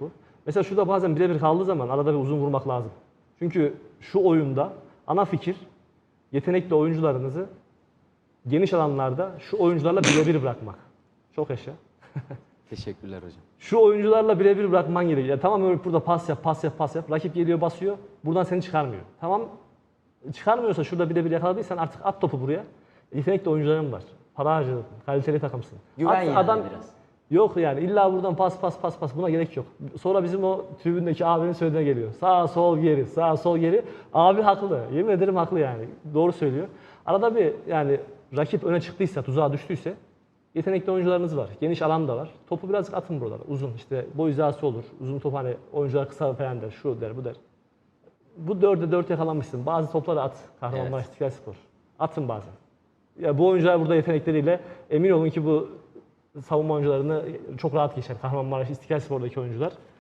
bu. Mesela şurada bazen birebir kaldığı zaman arada bir uzun vurmak lazım. Çünkü şu oyunda ana fikir yetenekli oyuncularınızı geniş alanlarda şu oyuncularla birebir bırakmak. Çok yaşa. Teşekkürler hocam. Şu oyuncularla birebir bırakman gerekiyor. Ya tamam öyle burada pas yap, pas yap, pas yap. Rakip geliyor basıyor. Buradan seni çıkarmıyor. Tamam çıkarmıyorsa şurada birebir yakaladıysan artık at topu buraya. Yetenekli oyuncuların var. Para harcadın. Kaliteli takımsın. Güven At- yani biraz. Yok yani illa buradan pas pas pas pas buna gerek yok. Sonra bizim o tribündeki abinin söylediğine geliyor. Sağ sol geri, sağ sol geri. Abi haklı. Yemin ederim haklı yani. Doğru söylüyor. Arada bir yani rakip öne çıktıysa, tuzağa düştüyse yetenekli oyuncularınız var. Geniş alan da var. Topu birazcık atın buralara. Uzun işte boy hizası olur. Uzun top hani oyuncular kısa falan der. Şu der, bu der. Bu dörde dört yakalamışsın. Bazı topları at. Kahramanmaraş İstiklal Spor. Atın bazen. Ya bu oyuncular burada yetenekleriyle emin olun ki bu savunma oyuncularını çok rahat geçer. Kahramanmaraş İstiklal Spor'daki oyuncular.